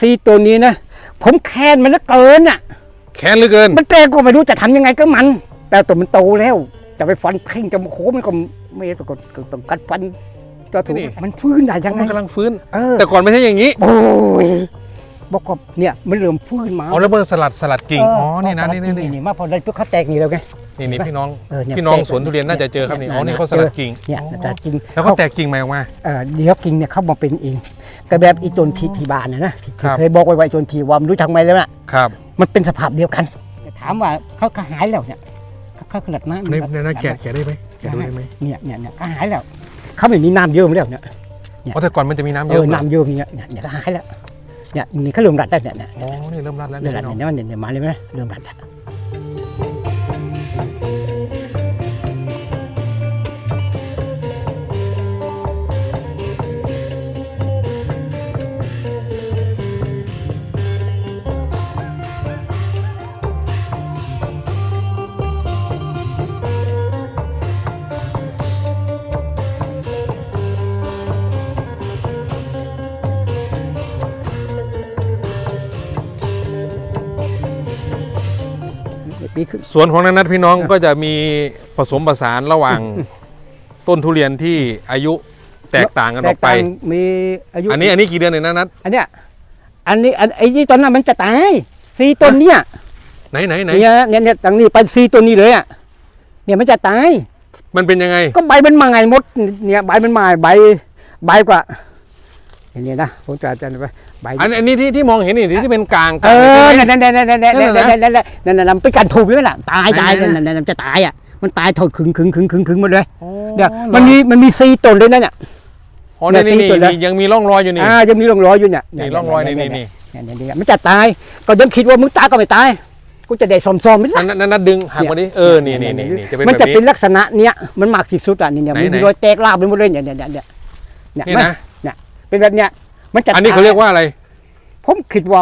ซีตัวนี้นะ ผมแค้นมันเหลือเกินอะ แค้นเหลือเกิน มันแตกก็ไม่รู้จะทำยังไงก็มัน แต่ตัวมันโตแล้ว จะไปฟันเพ่งจะโอ้โหมันก็ไม่ต้องกดต้องกัดฟันจะถูกนี่ มันฟื้นได้ยังไงมันกำลังฟื้น เออแต่ก่อนไม่ใช่อย่างนี้โอ้ยบอกว่าเนี่ยมันเริ่มฟื้นมาอ๋อแล้วมันสลัดสลัดกิ่งเอ๋อนี่นะนี่นี่นี่นี่มาพอได้ปุ๊บเขาแตกนี่แล้วไง นี่นี่พี่น้องเออเนี่ยพี่น้องแตกสวนทุเรียนน่าจะเจอครับนี่อ๋อนี่เขาสลัดกิ่งเนี่ยอ๋อแต่จริงแล้วก็แตกกิ่งใหม่ออกมา เออเดี๋ยวกิ่งเนี่ยเขามาเป็นเอง ก็แบบอีต้นที่ที่บ้านนะนะที่ครับ เคยบอกไว้ไว้ต้นที่ว่ามันรู้จักไหมแล้วน่ะครับมันเป็นสภาพเดียวกันแต่ถามว่าเขาเขาหายแล้วเนี่ยเขาเขาขนาดนั้นในในนั้นแกะแกะได้ไหมแกะดูได้ไหมเนี่ยเนี่ยเนี่ยเขาหายแล้วเขาไม่มีน้ำเยิ้มแล้วเนี่ยอ๋อแต่ก่อนมันจะมีน้ำเยเออะอน้ำเยิ้มเนี่ยเนี่ยเนี่ยเขาหายแล้วเนี่ยนี่เขาเริ่มรัดได้เนี่ยเนี่ยอ๋อนี่เริ่มรัดแล้วเริ่เนี่ยมรัดพี่น้องเนี่ยเนี่ยเนี่ยมาเลยไหมเริ่มรัดแล้ว ปีขึ้น สวนของนันนัทพี่น้องก็จะมีผสมผสานระหว่างต้นทุเรียนที่อายุแตกต่างกันออกไป แตต่างมีอายุอันนี้อันนี้กี่เดือนเนี่ยนะนัทอันเนี้ยอันนี้อันไอ้ยี่ต้นนั้นมันจะตายสี่ต้นเนี่ยไหนไหนไหนเนี่ยเนี่ยเนี่ยตั้งนี้ไปสี่ต้นนี้เลยอะเนี่ยมันจะตาย มันเป็นยังไง ก็ใบมันมาไงมด เนี่ยใบมันมาใบใบกว่า อย่างนี้นะผมจะจะไปใบอันอันนี้ที่ที่มองเห็นนี่ที่เป็นกลางกเอลางอใช่นั่นไหมนั่นนั่นนั่นนั่นนั่นนั่นน่ะนั่นนั่นนั่นนั่นนั่นเป็นการถูกอยู่นั่นแหละตายตายไหนๆนั่นนั่นนั่นจะตายอะมันตายถอดขึงขึงขึงขึงขึงหมดเลยอ๋อเดี๋ยวมันมีมันมีสี่ต้นเลยนั่นน่ะอ๋อนี่เนี่ยนี่สี่ตัวแล้วนี่ยังมีร่องรอยอยู่นี่อ่ายังมีร่องรอยอยู่เนี่ยนี่ร่องรอยนี่นี่นี่เนี่ยเนี่ยเนี่ยมันจะตายก็ยังคิดว่ามึงตายก็ไม่ตายกูจะได้ซอมๆไม่นั่ใช่นนั่นนั่นดึงหักมาดิเออนี่นี่นี่นี่จะเป็นมันแบบจะนี้เป็นลักษณะเนี้ยมันมากที่สุดอะนี่เนี่ยไหนมีไหนรอยแตกลาบไปหมดเลยเนี่ยเนี่ยเนี่ยเนี่ยเนี่ยนี่มันนะ เนี่ยเป็นแบบเนี้ย มันจะอันนี้เขาเรียกว่าอะไร ผมคิดว่า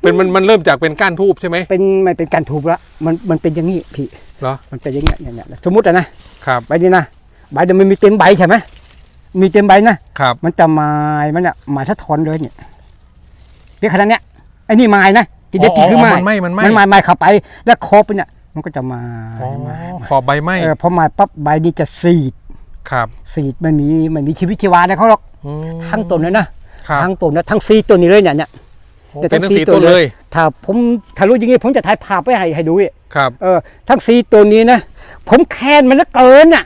เป็นมันมันเริ่มจากเป็นก้านทูบใช่ไหมเป็นมันเป็นการถูกละมันมันเป็นอย่างนี้พี่เหรอมันเป็นอย่างเงี้ยเนี่ยเนี่ยสมมติอะนะครับใบนี้นะใบเดียวมันมีเต็มใบใช่ไหมมีเต็มใบนะครับมันจะไม้มันเนี่ยไม้สะท้อนเลยเนี่ยเรียกขนาดเนี้ยไอ้นี่ไม้นะที่เด็ดที่คือไม้มันไหมมันไหมมันไม้ไม้เข้าไป แล้วคอเป็นเนี่ยมันก็จะมาอ๋อไม้ขอบใบไหมเออพอไม้ปั๊บใบนี้จะสีด ครับสีดมันมีมันมีชีวิตชีวาในเขาหรอกอืมทั้งต้นเลยนะครับทั้งต้นนะทั้งซีต้นนี้เลยเนี่ยเนี่ย โอ้แต่เป็นทั้งทั้งสีสี่ตัตัววเลยเลยถ้าผมถ้ารู้อย่างงี้ผมจะถ่ายภาพไว้ให้ให้ดูอีกครับ เออทั้งซีตัวนี้นะผมแค้นมันเหลือเกินอะ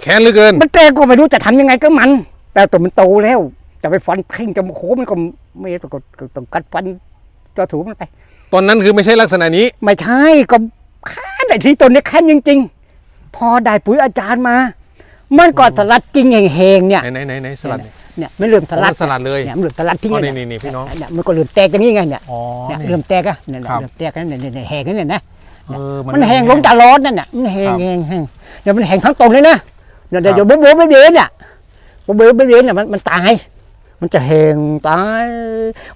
แค้นเหลือเกิน มันแตกก็ไม่รู้จะทำยังไงก็มัน แต่ตัวมันโตแล้ว จะไปฟันเพ่งจะโอ้โหมันก็ไม่ต้องกดต้องกัดฟันจะถูมันไป ตอนนั้นคือไม่ใช่ลักษณะนี้ ไม่ใช่ก็แค้นไอ้ที่ตัวนี้แค้นจริง ๆ พอได้ปุ๋ยอาจารย์มา มันก็สลัดกิ่งแห้งๆเนี่ยไหนไหนไหนไหนสลัดเนี่ยเนี่ยมันเริ่มสอ๋อลัดมันสลัดเลยเนี่ยมันเริ่มสลัดทิ้งอ๋อเลยนี่นี่นี่พี่น้องเนี่ยมันก็เริ่มแตกอย่างนี้ไงเนี่ยอ๋อเนี่ยนี่เริ่มแตกอะเนี่ยเนี่ยครับเริ่มแตกแล้วเนี่ยเนี่ยเนี่ยแห้งแล้วเนี่ยนะเออมันแห้งลงตลอดนั่นน่ะมันแห้งครับแห้งแห้งเดี๋ยวมันแห้งทั้งต้นเลยนะเดี๋ยวเดี๋ยวครับเดี๋ยวโบ๊ะโบ๊ะไม่เบี้ยเนี่ยโบ๊ะโบ๊ะไม่เบี้ยเนี่ยมันมันตาย มันจะแห้งตาย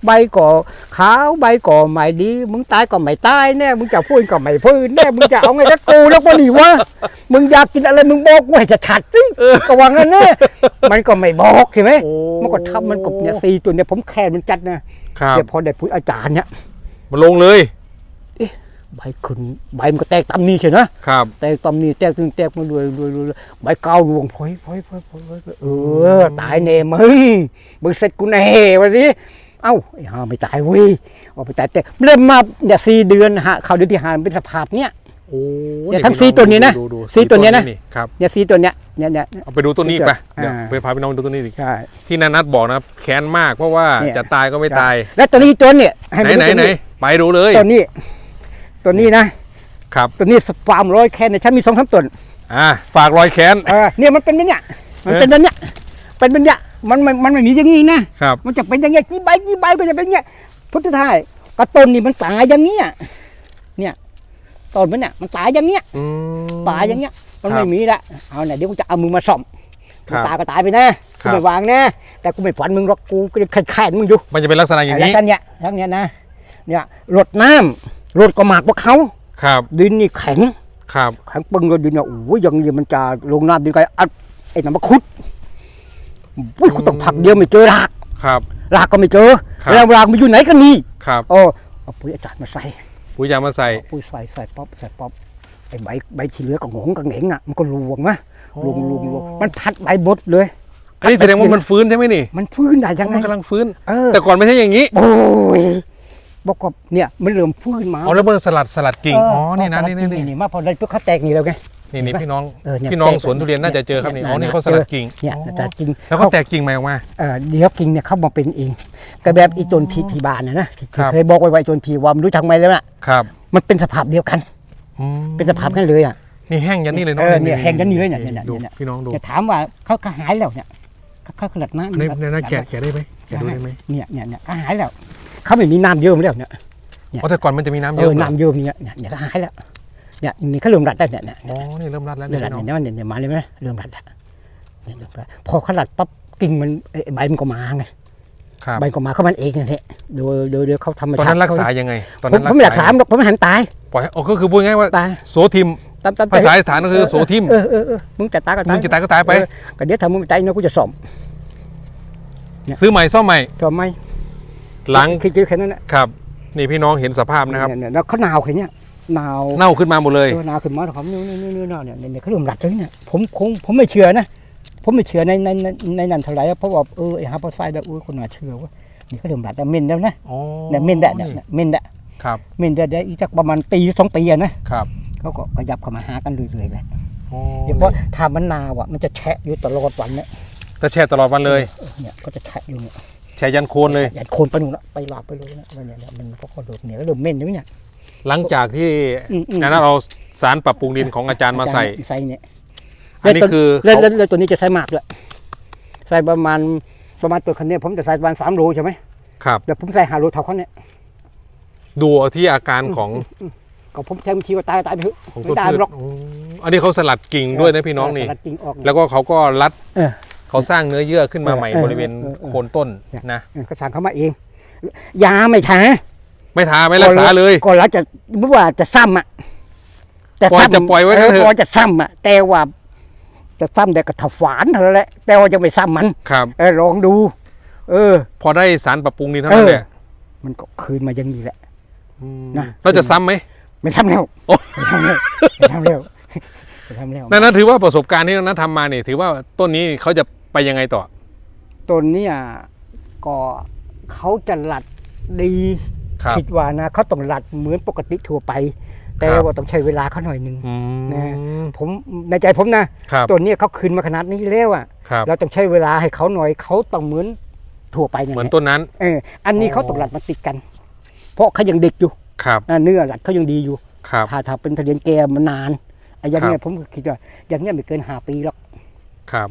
ใบก่อขาวใบก่อใหม่ดี มึงตายก็ไม่ตายแน่มึงจะฟื้นก็ไม่ฟื้นแน่มึงจะเอาไงกับกูแล้วก็ดีวะมึงอยากกินอะไรมึงบอกกูให้ชัดๆสิก็วางั้นแน่มันก็ไม่บอกใช่ไหมโอ้มันก็ทำมันก็เนี่ยสี่ตัวเนี่ยผมแค้นมันจัดนะครับเดี๋ยวพอได้พูดอาจารย์เนี่ยมาลงเลย ใบขึ้นใบมันก็แตกตามนี้ใช่ไหมครับ แตกตำนี่แตกตึงแตกมาด้วยด้วยด้วยใบเก้าดวงพอยพอยพอยพอยพอยเออตายแน่มึงมึงเสร็จกูแน่วันนี้เอ้าไอ้ห่าไม่ตายเว้ยออกไปตายแต่เริ่มมาเนี่ยสี่เดือนฮะเข้าเดือนที่ห้ามันเป็นสภาพเนี้ย โอ้เนี่ยทั้งสี่ตัวนี้นะดูดูสี่ตัวเนี้ยนะ ครับ เนี่ยสี่ตัวเนี้ยเนี่ยเนี่ย เอาไปดูต้นนี้อีกไปอ่าเดี๋ยวไปพาพี่น้องดูต้นนี้อีกใช่ ที่นันนัทบอกนะแค้นมากเพราะว่าเนี่ย จะตายก็ไม่ตาย แล้วตัวนี้ตัวเนี่ยให้ไหนมัไหนตัวไหนไปดูเลย ตัวนี้ ตัวนี้นะครับตัวนี้สปามร้อยแค่ในยฉันมีสองสามต้นอ่าฝากรอยแค้น เออเนี่ยมันเป็นแบบเนี้ยมันเป็นแบบเนี้ยเป็นแบบเนี้ยมันมันมันไม่มีอย่างนี้นะครับ มันจะเป็นอย่างเงี้ยกี่ใบกี่ใบก็จะเป็นอย่างเงี้ยพุทธทาสกระต้นนี่มันตายอย่างเงี้ยเนี่ยต้นมันเนี่ยมันตายอย่างเงี้ยอืม ตายอย่างเงี้ยมันครับไม่มีละเอาเนี่ยเดี๋ยวกูจะเอามึงมาซ่อมครับตายก็ตายไปนะครับกูไม่วางนะแต่กูไม่ฝันมึงหรอกกูก็จะแข่งมึงอยู่มันจะเป็นลักษณะอย่างแล้วนี้กันเนี่ยทั้งเนี้ยนะเนี่ยรดน้ำ รดก็หมากกว่าเขาครับ ดินนี่แข็งครับแข็งปึงเลยดินเนี่ยโอ้ยอยังนี้มันจะลงน้ำดินไงอัดไอ้น้ำมะคุดอุ้ยกูต้องผักเดียวไม่เจอรากครับ รากก็ไม่เจอครับแล้วรากมันอยู่ไหนกันนี่ครับโอ้เอาปุ๋ยอาจารย์มาใส่ปุ๋ยยางมาใส่เอาปุ๋ยใส่ใส่ป๊อปใส่ป๊อปไอ้ใบใบที่เหลือก็หงงกับเหงงอะมันก็รวงนะรวงรวงรวงมันพัดใบบดเลยอันนี้แสดงว่ามันฟื้นใช่ไหมนี่ มันฟื้นได้ยังไงมันกำลังฟื้นเออแต่ก่อนไม่ใช่อย่างนี้ โอ้ย บอกว่าเนี่ยมันเริ่มฟื้นมาเอาแล้วมันสลัดสลัดกิ่งเอ๋อนี่นะพนี่นี่นี่นี่มาพอได้ปุ๊บเขาแตกนี่แล้วไงนี่นี่พี่น้องเออเนี่ยพี่น้องแตกสวนทุเรียนน่าจะเจอครับนี่เนี่ยอ๋อนี่เนี่ยเขาสลัดกิ่งเนี่ยอ๋อแต่จริงแล้วก็แตกกิ่งใหม่ออกมาเออเดี๋ยวกิ่งเนี่ยเข้ามาเป็นเองแต่แบบอีจนทีทีบานนะนะที่ครับเคยบอกไว้ไว้จนทีว่ามันรู้จักไหมแล้วน่ะครับ มันเป็นสภาพเดียวกันอืมเป็นสภาพกันเลยอะนี่แห้งยันนี่เลยเนาะเออเนี่ยแห้งยันนี่เลยเนี่ยเนี่ยดูเนี่ยพี่น้องดูจะถามว่าเขาก็หายแล้วเนี่ยเขาเขาขนาดน้ำอันนี้เนี่ยนะแกะแกะได้ไหมแกะดูได้ไหมเนี่ยเนี่ยเนี่ยก็หายแล้ว เขาไม่มีน้ำเยิ้มแล้วเนี่ย เนี่ย อ๋อแต่ก่อนมันจะมีน้ำเอเยอะอน้ำเยิ้มเนี่ยเนี่ยเนี่ยก็หายแล้วเนี่ยนี่เขาเริ่มรัดได้เนี่ยเนี่ยอ๋อนี่เริ่มรัดแล้วเริ่เนี่ยมรัดพี่น้องเนี่ยเนี่ยเนี่ยมาเลยไหมเริ่มรัดแล้วเนี่ยเริ่มรัดพอเขารัดปั๊บกิ่งมันเอ่อใบมันก็มาไงครับใบก็มาเขามันเองนั่นแหละโดยโดยโดยเขาทำมาตอนนั้นรักษายังไง ตอนผมนั้นผมไม่รักษาหรอกผมไม่หันตายปล่อยให้อ๋อก็คือพูดง่ายๆว่าตายโสทิมตามตามภาษาอีสานก็คือโสทิมเออเออเออมึงจะตายก็ตาย มึงจะตายก็ตายไป เออก็เดี๋ยวถ้ามึงไม่ตายเนาะกูจะซ่อมเนี่ยซื้อใหม่ซ่อมใหม่ซ่อมไหม หลังคิดๆแค่นั้นแหละครับ นี่พี่น้องเห็นสภาพนะครับเนี่ยเนี่ยแล้วเขาหนาวแค่เนี้ยหนาวเน่าขึ้นมาหมดเลยเออหนาวขึ้นมาแล้วเขาเนี่ยเนี่ยเนี่ยเนี่ยเนี่ยเนี่ยเขาเริ่มรัดเลยเนี่ยผมคงผมไม่เชื่อนะผมไม่เชื่อในในในในนั้นเท่าไหร่เพราะว่าเออไอ้ฮาร์ปไซด์อุ้ยคนน่าเชื่อว่านี่เขาเริ่มรัดแล้วเมนแล้วนะอ๋อเนี่ยเมนได้เนี่ยเนี่ยเมนได้ครับเมนได้ได้อีกสักประมาณปีสองปีอะนะครับเขาก็ขยับเข้ามาหากันเรื่อยๆเลยอ๋อเดี๋ยวเพราะถ้ามันนาวอะมันจะแฉะอยู่ตลอดวันเนี่ยจะแช่ตลอดวันเลยเออเนี่ยก็จะแฉะอยู่เนี่ย แช่ยันโคนเลยอย่าโคนไปนู่นละไปลาบไปเลยนะเนี่ยเนี่ยมันก็กระโดดเนี่ยก็เริ่มเม่นอยู่เนี่ย หลังจากที่อืมอืม นั้นเราสารปรับปรุงดินของอาจารย์มาใส่ ใส่เนี่ย อันนี้คือแล้วเขาแล้วแล้วตัวนี้จะใส่มากด้วยใส่ประมาณประมาณตัวคันเนี้ยผมจะใส่ประมาณสามโลใช่ไหมครับ เดี๋ยวผมใส่ห้าโลเท่าเขาเนี่ยดูเอาที่อาการของก็ผมแทงชีว่าตายก็ตายไปเถอะของไม่ต้นตายพืชหรอกอืมอันนี้เขาสลัดกิ่งด้วยนะพี่น้องนี่ สลัดกิ่งออกแล้วก็เขาก็รัดเออ เขาสร้างเนื้อเยื่อขึ้นมาเออใหม่เออบริเวณเออเออโคนต้นนะเออก็สั่งเขามาเอง ยาไม่ทาไม่ทาไม่รักษาเลยก่อนเราจะไม่ว่าจะซ้ำอะก่อนจะปล่อยไว้งั้นเถอะก่อนจะซ้ำอะแต่ว่าจะซ้ำแต่กระถาฝานเท่านั้นแหละแต่ว่าจะไม่ซ้ำมันครับเออลองดู เออ พอได้สารปรับปรุงดินเท่านั้นเออแหละมันก็คืนมาอย่างนี้แหละมนะเราจะซ้ำไหมไม่ซ้ำแล้วโอ้ไม่ซ้ำแล้วไม่ซ้ำแล้วไม่ซ้ำแล้วนั่นนั่นถือว่าประสบการณ์ที่นัททำมาเนี่ยถือว่าต้นนี้เขาจะ ไปยังไงต่อ ต้นเนี่ยก็เขาจะหลัดดีครับ คิดว่านะเขาต้องหลัดเหมือนปกติทั่วไป แต่ครับ ว่าต้องใช้เวลาเขาหน่อยหนึ่ง อืมนะผมในใจผมนะครับต้นเนี้เขาคืนมาขนาดนี้แล้วอะครับ เราต้องใช้เวลาให้เขาหน่อยเขาต้องเหมือนทั่วไปนั่นเหมือนแหละต้นนั้น เอออันนี้อ๋อเขาต้องหลัดมาติดกัน เพราะเขายังเด็กอยู่ครับ อ่าเนื้อหลัดเขายังดีอยู่ ครับ ถ้าถ้าเป็นทะเลียนแกมันนานไอ้อย่างเนี้ครัยบผมก็คิดว่าอย่างเนี้ยไม่เกินห้าปีหรอก ครับ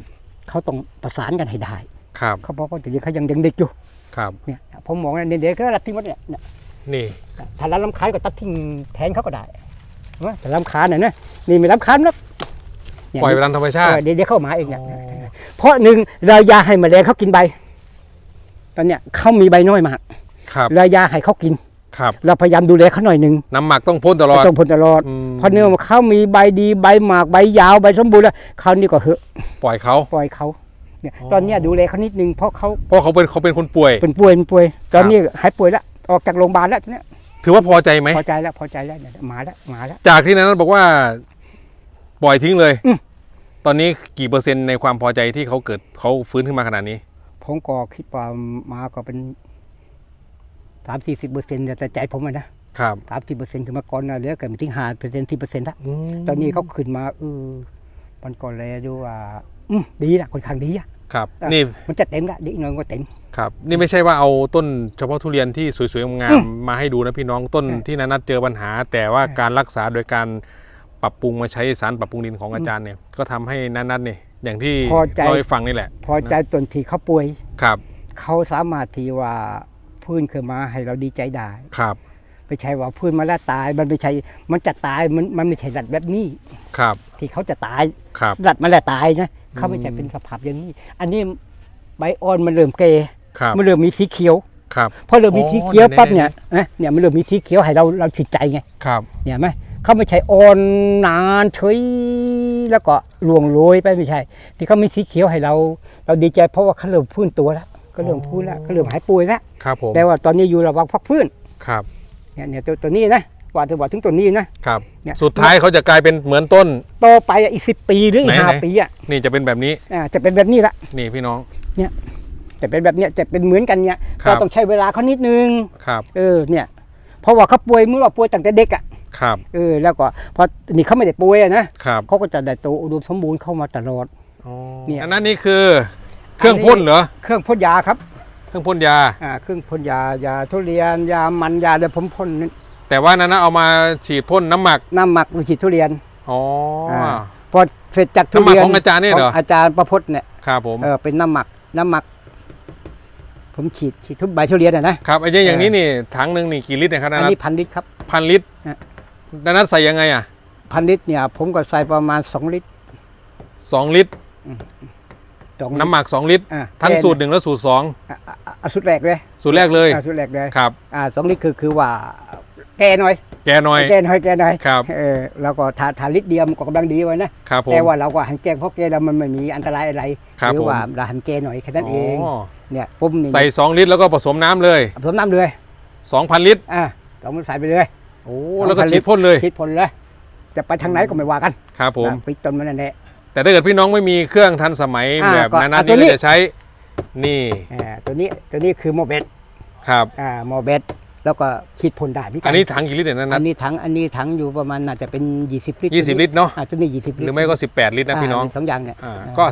เขาต้องประสานกันให้ได้ครับเขาบอกว่าจะเขายังยังเด็กอยู่ครับเนี่ยผมมองว่าเนี่ยเด็กก็รัดทิ้งหมดเนี่ยเนี่ยนี่ถ้ารัดลำคาญก็ตัดทิ้งแทนเขาก็ได้เห็นไหมแต่ลำคาญเนี่ยนะนี่ไม่ลำคาญหรอกเนี่ปล่อยไปตามธรรมชาติเออเดี๋ยวเดี๋ยวเข้ามาเองเนี่ยอ๋อเพราะหนึ่งเรายาให้แมลงเขากินใบ ตอนเนี้ยเขามีใบน้อยมากครับเรายาให้เขากิน ครับเราพยายามดูแลเขาหน่อยหนึ่งน้ำหมักต้องพ่นตลอดต้องพ่นตลอดอืมเพราะเนื่องว่าเขามีใบดีใบหมากใบยาวใบสมบูรณ์แล้วเขานี่ก็เหอะปล่อยเขาปล่อยเขาเนี่ยอ๋อตอนเนี้ยดูแลเขานิดนึงเพราะเขาเพราะเขาเป็นเขาเป็นคนป่วย เป็นป่วยเป็นป่วย ตอนนี้หายป่วยแล้วออกจากโรงพยาบาลแล้วเนี่ยถือว่าพอใจไหมพอใจแล้วพอใจแล้วเนี่ยมาแล้วมาแล้วจากที่นั้นบอกว่าปล่อยทิ้งเลยอืมตอนนี้กี่เปอร์เซ็นต์ในความพอใจที่เขาเกิดเขาฟื้นขึ้นมาขนาดนี้ผมก็คิดว่ามาก็เป็น สามสี่สิบเปอร์เซ็นต์แต่ใจผมอะนะครับสามสิบเปอร์เซ็นต์ถึงมาก่อนนะเหลือเกินทิ้งหาเปอร์เซ็นต์ที่เปอร์เซ็นต์ละตอนนี้เขาขึ้นมาเออมันก็เลยดูว่าอืมดีนะค่อนข้างดีอะครับอะนี่มันจะเต็มละเดี๋ยวอีกหน่อยมันก็เต็มครับ นี่ไม่ใช่ว่าเอาต้นเฉพาะทุเรียนที่สวยๆงามอืมๆมาให้ดูนะพี่น้องต้นใช่ที่นันนัดเจอปัญหา แต่ว่าใช่การรักษาโดยการปรับปรุงมาใช้สารปรับปรุงดินของอาจารย์เนี่ยก็ทำให้นันนัดเนี่ยอย่างที่พอใจเราให้ฟังนี่แหละ พอใจตนที่เขาป่วยครับเขาสามารถที่ว่า พื้นขึ้นมาให้เราดีใจได้ครับไม่ใช่ว่าพื้นมาแล้วตาย มันไม่ใช่มันจะตายมันมันไม่ใช่รัดแบบนี้ครับ ที่เขาจะตายครับรัดมาแล้วตายนะเขาไม่ใช่อืมเป็นสภาพอย่างนี้ อันนี้ใบอ่อนมันเริ่มเกยครับมันเริ่มมีสีเขียวครับพอเริ่มมีอ๋อสีเขียวไหนๆปั๊บเนี่ยนะเนี่ยมันเริ่มมีสีเขียวให้เราเราชื่นใจไงครับเนี่ยไหมเขาไม่ใช่อ่อนนานเฉยแล้วก็ล่วงโรยไปไม่ใช่ ที่เขามีสีเขียวให้เรา เราดีใจเพราะว่าเขาเริ่มฟื้นตัวแล้ว ก็เริ่มพูนแล้วก็เริ่มหายป่วยแล้วครับผมแต่ว่าตอนนี้อยู่ระหว่างพักฟื้นครับเนี่ยเนี่ยตัวตัวนี้นะว่าจะว่าถึงตัวนี้นะครับเนี่ยสุดท้ายเขาจะกลายเป็นเหมือนต้นโตไปอะอีกสิปีหรืออีกไหนห้าไหนปีอะนี่จะเป็นแบบนี้อ่าจะเป็นแบบนี้ละนี่พี่น้องจะเป็นแบบเนี้ยจะเป็นเหมือนกันเนี่ยครับก็ต้องใช้เวลาเขานิดนึงครับเออเนี่ยเพราะว่าเขาป่วยเมื่อว่าป่วยตั้งแต่เด็กอะครับเออแล้วก็พอนี่เขาไม่ได้ป่วยอะนะครับเขาก็จะได้โตอุดมสมบูรณ์เข้ามาตลอดเนี่ยอันนั้นนี่คือ เครื่องพ่นเหรอ เครื่องพ่นยาครับ เครื่องพ่นยา อ่า เครื่องพ่นยายาทุเรียนยามันยาเดี๋ยวผมพ่นแต่ว่านั้นนะเอามาฉีดพ่นน้ำหมัก น้ำหมักวิฉีดทุเรียน อ๋ออาพอเสร็จจากทุเรียนน้ำหมักของอาจารย์เนี่ยเหรอขงอาจารย์ประพจน์เนี่ยครับผม เออเป็นน้ำหมักน้ำหมัก ผมฉีดฉีดทุกใบทุเรียนอะนะครับไอ้อย่างนี้นี่ถังหนึ่งนี่กี่ลิตรเนะครับอันนันี้ทพันลิตรครับพันลิตรฮะดังนั้นใส่ยังไงอะพันลิตรเนี่ย ผมก็ใส่ประมาณสองลิตรสองลิตร สองลิตรน้ำหมักสองลิตร อ่าทั้งแค่สูตรหนึ่งและสูตรสองอะอะอะอะสูตรแรกเลยสูตรแรกเลยอะสูตรแรกเลยครับ อ่าสองลิตรคือคือว่า แกหน่อยแกหน่อย แกหน่อยแกหน่อยครับ เออแล้วก็ทาทาลิตรเดียวมันก็กำลังดีไว้นะครับผม แต่ว่าเราก็หันแกงเพราะแกแล้วมันไม่มีอันตรายอะไรครับหรืผม ว่าเราหันแกหน่อยแค่นั้นเองอ๋อเนี่ยผมนี่ใส่สองลิตรแล้วก็ผสมน้ำเลย ผสมน้ำเลยสองพันลิตรอ่าสองมันใส่ไปเลย โอ้2,000แล้วก็ฉีดพ่นเลยคิดผลเลย จะไปทางไหนก็ไม่ว่ากันครับผมนะปิดต้นมันนั่นแหละ แต่ถ้าเกิดพี่น้องไม่มีเครื่องทันสมัยอ่าแบบก็นั้นอะๆตัวนี้นี่ก็จะใช้นี่อ่าตัวนี้ตัวนี้คือโมเบตครับ อ่าโมเบตแล้วก็คิดผลได้พี่กัอันนี้ถังกี่ลิตรเนี่ยนั้นอันะนนี้ถังอันนี้ถังอยู่ประมาณน่าจะเป็น 20 ลิตรยี่สิบลิตรเนาะอ่าตัวนี้ 20 ลิตรหรือไม่ก็สิบแปดลิตรนะพี่น้องาสองอย่างเนี่ยอ่าก็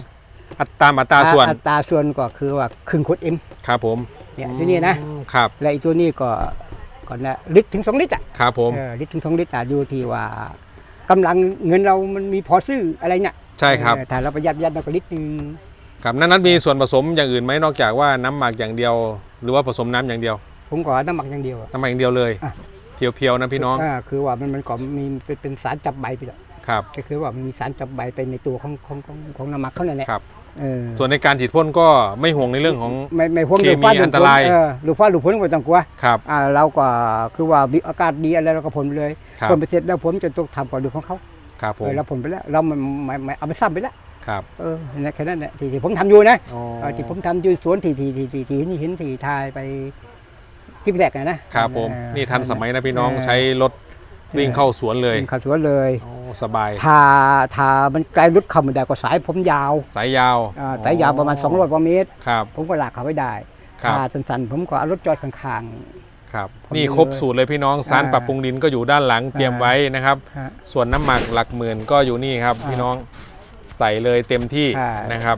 อัตามอัตราส่วนอัตราส่วนก็คือว่าครึ่งขวดเอ็มครับผมเนี่ยตัวนี้นะ อืมครับและอีกตัวนี้ก็ก็นะลิตรถึง 2 ลิตรอะครับผม เออลิตรถึง 2 ลิตรอะดูที่ว่ากำลังเงินเรามันมีพอซื้ออะไรเนี่ย ใช่ครับ เออถ้าเราประหยัดประหยัดเราก็ลิตรหนึงครับนั้นนั้นมีส่วนผสมอย่างอื่นไหมนอกจากว่าน้ำหมักอย่างเดียว หรือว่าผสมน้ำอย่างเดียว ผมก็น้ำหมักอย่างเดียวอะ น้ำหมักอย่างเดียวเลย อะ เพียวๆนะพี่น้องาคือว่ามันมันก็มีเป็นเป็นสารจับใบไปแล้วครับก็คือว่ามันมีสารจับใบไปในตัวของของของของน้ำหมักเขาเนี่ยแหละครับ เออส่วนในการฉีดพ่นก็ไม่ห่วงในเรื่องของ ไม่ไม่ห่วงเคมีลูกฟ้าลูกอันตรายฝเออลูกฟ้าลูกฝนก็ไม่ต้องกลัวครับอ่าเราก็คือว่ามีอากาศดีอะไรเราก็ผลไปเลยครับ ผลไปเสร็จแล้วผมจะต้องทำก่อนดูของเขา ครับผเอมอเราผลไปแล้วเราไม่ไม่ไม่เอาไปซ้ำไปแล้วครับเออนั่นแหละแค่นั้นแหละที่ที่ผมทำอยู่นะอ๋อ เออที่ผมทำอยู่สวนที่ที่ที่ที่ที่นี่เห็นที่ทายไปที่แรกนะนะครับผม เออนี่ทันสมัยนะพี่น้องเออใช้รถวิ่งเข้าสวนเลยเข้าสวนเลย โอ้สบาย ทาทามันไกลรุดเข้าไม่ได้ก็สายผมยาวสายยาวอ่าสายยาวประมาณ200กว่าเมตร ครับ ผมก็ลากเขาไว้ได้ครับ ทาสั้นๆ ผมก็เอารถจอดข้าง ครับผมนี่ดูครบสูตรเลยพี่น้องสารอ่าปรับปรุงดินก็อยู่ด้านหลังเตรียมอ่าไว้นะครับๆฮะส่วนน้ำหมักหลักหมื่นก็อยู่นี่ครับอ่าพี่น้องใส่เลยเต็มที่อ่านนะครับ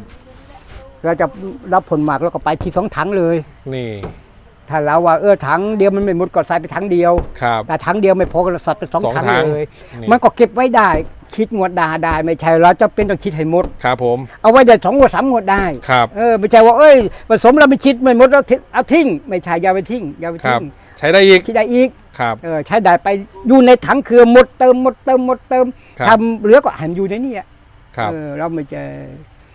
เราจะรับผลหมากแล้วก็ไปที่สองถังเลย นี่ ถ้าเราว่าเออถังเดียวมันไม่หมดก็ใส่ไปถังเดียวครับแต่ถังเดียวไม่พอก็สัตว์ไปสองสองถังถังเลยนี่มันก็เก็บไว้ได้คิดงวดดาได้ไม่ใช่เราจะเป็นต้องคิดให้หมดครับผม เอาไว้ได้สองงวดสามงวดได้ครับเออไม่ใช่ว่าเอ้ยผสมเราไม่คิดไม่หมดเราทิ้งเอาทิ้งไม่ใช่อย่าไปทิ้งอย่าไปครัทิ้บง ใช้ได้อีกคิดได้อีกครับเออใช้ได้ไปอยู่ในถังคือหมดเติมหมดเติมหมดเติมครับทำเหลือก็หันอยู่ในนี่อะครับเออเราไม่จะ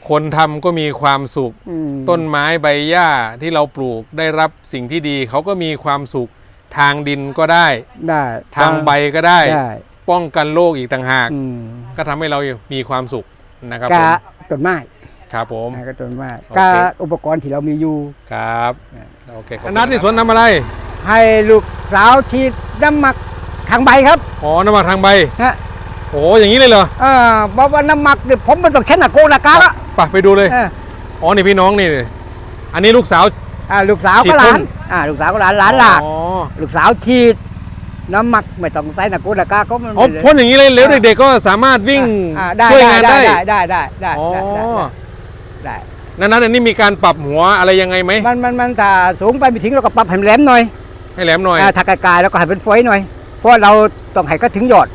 คนทำก็มีความสุขอืมต้นไม้ใบหญ้าที่เราปลูกได้รับสิ่งที่ดีเขาก็มีความสุขทางดินก็ได้ได้ทางใบก็ได้ได้ป้องกันโรคอีกต่างหากอืมก็ทำให้เรามีความสุขนะครับผกะมต้นไม้ครับผมกะต้นไม้โอเคกะอุปกรณ์ที่เรามีอยู่ครับโอเคครับนัดที่สวนทำอะไร ให้ลูกสาวฉีดน้ำหมักทางใบครับอ๋อน้ำหมักทางใบฮะโอ้อย่างนี้เลยเหรอเออบอกว่าน้ำหมักเนี่ยผมมันต้องแค่หนักโกนากาละไปไปดูเลยเอออ๋อนี่พี่น้องนี่อันนี้ลูกสาวอ่าลูกสาวฉีก็ดหพ่ลานนอ่าลูกสาวก็หลานหลานหลานอ๋อลูกสาวฉีดน้ำหมักไม่ต้องใส่หนักโกนากาก็มันอ๋อไม่พ่นอย่างนี้เลยแล้วเด็กๆก็สามารถวิ่งอ่าได้ช่วยได้งานได้ได้ได้ได้ได้ได้อ๋อได้ได้ได้นั้นนั้นอันนี้มีการปรับหัวอะไรยังไงไหมมันมันมันถ้าสูงไปไม่ถึงเราก็ปรับให้มันแหลมหน่อย ให้แหลมหน่อย อ่าถ้าไกลๆเราก็ให้เป็นฝอยหน่อย เพราะเราต้องให้ก็ถึงยอด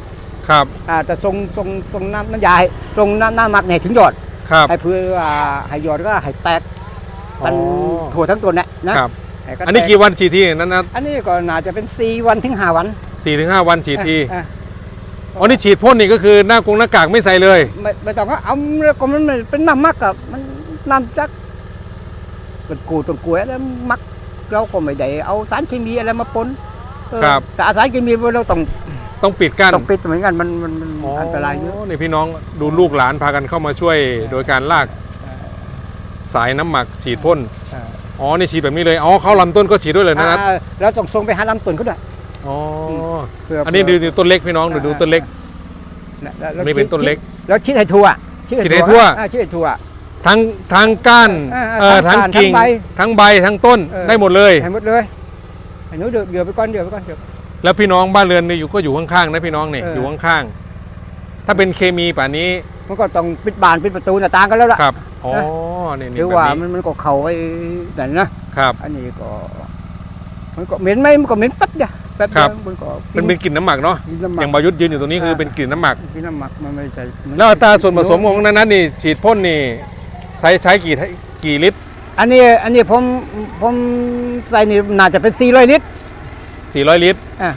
ครับ อ่าแต่ทรงทรงทรงน้ำน้ำยาให้ทรงน้ำน้ำหมักเนี่ยถึงยอด ครับ ให้เพื่ออ่าให้ยอดก็ให้แตกอ๋มันอถั่วทั้งตัวเนี่ยนะครับ ให้ก็อันนี้แตกี่วันฉีดทีนั้นนะอันนี้ก็น่าจะเป็น4วันถึง5วันสี่ถึงห้าวันฉีดทีอะอ๋อนี่ฉีดพ่นนี่ก็คือหน้ากงหน้ากากไม่ใส่เลย ไม่ไม่ต้องก็เอาแล้วก็มันไม่เป็นน้ำมักกับมันน้ำจักเป็นกูต้นกล้วยแล้วมัก เราก็ไม่ได้เอาสารเคมีอะไรมาปนเออครับ แต่เอาสารเคมีเราต้องต้องปิดกั้นต้องปิดเหมือนกันมันมันมันอันตรายเยอะนี่พี่น้องดูลูกหลานพากันเข้ามาช่วยโดยการลากสายน้ำหมักฉีดพ่นอ่าอ๋อนี่ฉีดแบบนี้เลยอ๋อเข้าลำต้นก็ฉีดด้วยเลยนะนัทอ่าแล้วต้องส่งไปหาลำต้นเขาด้วยอ๋อเพื่อันนี้ดูดูต้นเล็กพี่น้องดูดูต้นเล็กแล้วอันนี้เป็นต้นเล็ก แล้วชิดให้ทั่วฉีดให้ทั่วอ่าชิดให้ทั่ว ทั้งทั้งก้านอ่าเอ่อทั้ทั้งงก้านกิ่งทั้งใบทั้งใบทั้งต้นเออ ได้หมดเลย ให้หมดเลยให้หนูเดือดเดือดไปก่อนเดือดไปก่อนเดือด แล้วพี่น้องบ้านเรือนนี่อยู่ก็อยู่ข้างๆนะพี่น้องนี่เออออ ยู่ข้างๆถ้าเป็นเคมีป่านนี้มันก็ต้องปิดบานปิดประตูหน้าต่างกันแล้วล่ะ ครับอ๋อนะนี่หนี่รือแบบว่านี้มันมันก็เข้าไอ้นั่นนะครับ อันนี้ก็ มันก็เหม็นไหมมันก็เหม็นแป๊บเดียวแป๊บเดียวมันก็มันเป็นกลิ่นน้ำหมักเนาะกินน้ำหมัอกย่างบายุทธยืนอยู่ตรงนี้คืออ่าเป็นกลิ่นน้ำหมัก กินน้ำหมักมันไม่ใช่แล้วอัตราส่วนผสมของนั้นนี่ฉีดพ่นนี่ใช้ใช้กี่กี่ลิตร อันนี้อันนี้ผมผมใส่นี่น่าจะเป็น 400 ลิตร 400 ลิตรอะ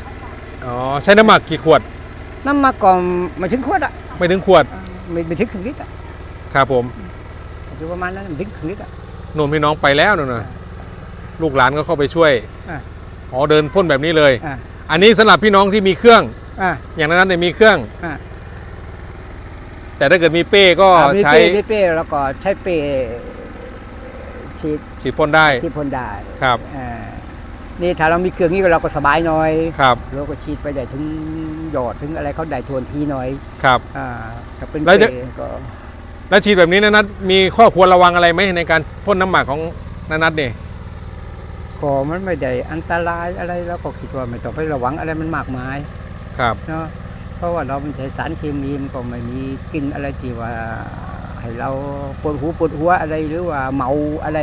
อ๋อใช้น้ำหมักกี่ขวด น้ำหมักก็ไม่ถึงขวดอะไม่ถึงขวดไม่ไม่ถึงครึ่งลิตรอะครับผมอยู่ประมาณนั้นไม่ถึงครึ่งลิตรอะหนุ่มพี่น้องไปแล้วนู่นน่ะลูกหลานก็เข้าไปช่วยอะอ๋อเดินพ่นแบบนี้เลยอะอันนี้สำหรับพี่น้องที่มีเครื่องอะอย่างนั้นเนี่ยมีเครื่องอะ แต่ถ้าเกิดมีเป้ก็อะมีใช้เป้มีเป้แล้วก็ใช้เป้ฉีดฉีดพ่นได้ฉีดพ่นได้ครับอ่านี่ถ้าเรามีเครื่องนี้เราก็สบายหน่อยครับเราก็ฉีดไปได้ถึงหยอดถึงอะไรเขาได้ทวนทีหน่อยครับ อ่าถ้าเป็นแล้วจะเป้ก็แล้วฉีดแบบนี้นะนัทมีข้อควรระวังอะไรไหมในการพ่นน้ำหมักของนันัทเนี่ยก็มันไม่ได้อันตรายอะไรแล้วก็คิดว่าไม่ต้องไประวังอะไรมันมากมายครับ เนาะ เพราะว่าเราไม่ใช้สารเคมีมันก็ไม่มีกลินอะไรที่ว่าให้เราปวดหูปวดหัวอะไรหรือว่าเมาอะไร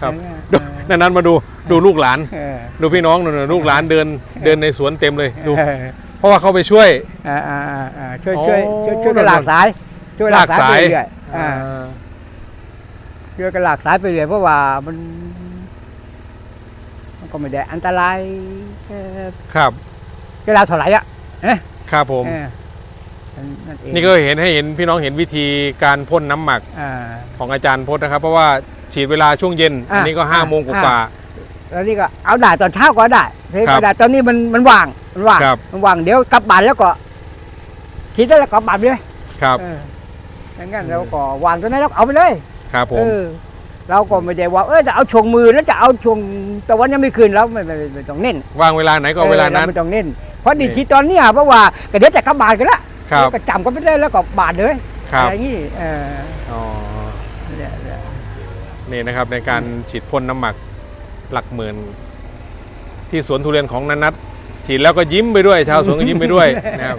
ครับอย่างเงี้ยดูนันัทมาดูดูลูกหลานเออดูพี่น้องหน่อยลูกหลานเดินเดินในสวนเต็มเลยดูเออเพราะว่าเขาไปช่วยอ่าอ่าอ่าอ่าช่วยอ๋อช่วยช่วยช่วยกันหลากสาย ช่วยหลากสายไปเรื่อยๆอ่าอ่าช่วยกันหลากสายไปเรื่อยเพราะว่ามันมันก็ไม่ได้อันตรายเอ่อครับเวลาเท่าไหร่อะ ครับผมเออนั่นเองนี่ก็เห็นให้เห็นพี่น้องเห็นวิธีการพ่นน้ำหมักอ่า ของอาจารย์พจน์นะครับ เพราะว่าฉีดเวลาช่วงเย็น อะอันนี้ก็ห้าอะโมงกว่า แล้วนี่ก็เอาได้ตอนเช้าก็ได้เฮ้ยครับก็ได้ตอนนี้มันมันว่างมันว่างครับ มันว่างเดี๋ยวกลับบ้านแล้วก็คิดได้แล้วกลับบ้านเลยๆครับ เอออย่างนั้นเราก็วางตัวนั้นแล้วก็เอาไปเลย ครับผเอม อเราก็ไม่ได้ว่าเออจะเอาช่วงมือแล้วจะเอาช่วงตะวันยังไม่คืนแล้วไม่ไม่ไม่ไม่ต้องเน้นวางเวลาไหนก็เอาเวลานั้นออรไม่ต้องเน้น เพราะดีนี่คิดตอนเนี้ยเพราะว่าก็เดี๋ยวจะกลับบ้านกันละครับก็จำกันไปเลยแล้วก็บาทเลยครับอะไรอย่างนี้เอออ๋อเนี่ยเนี่ยนี่นะครับในการฉีดพ่นน้ำหมักหลักหมื่น ที่สวนทุเรียนของนันนัทฉีดแล้วก็ยิ้มไปด้วย ชาวสวนก็ยิ้มไปด้วยนะครับ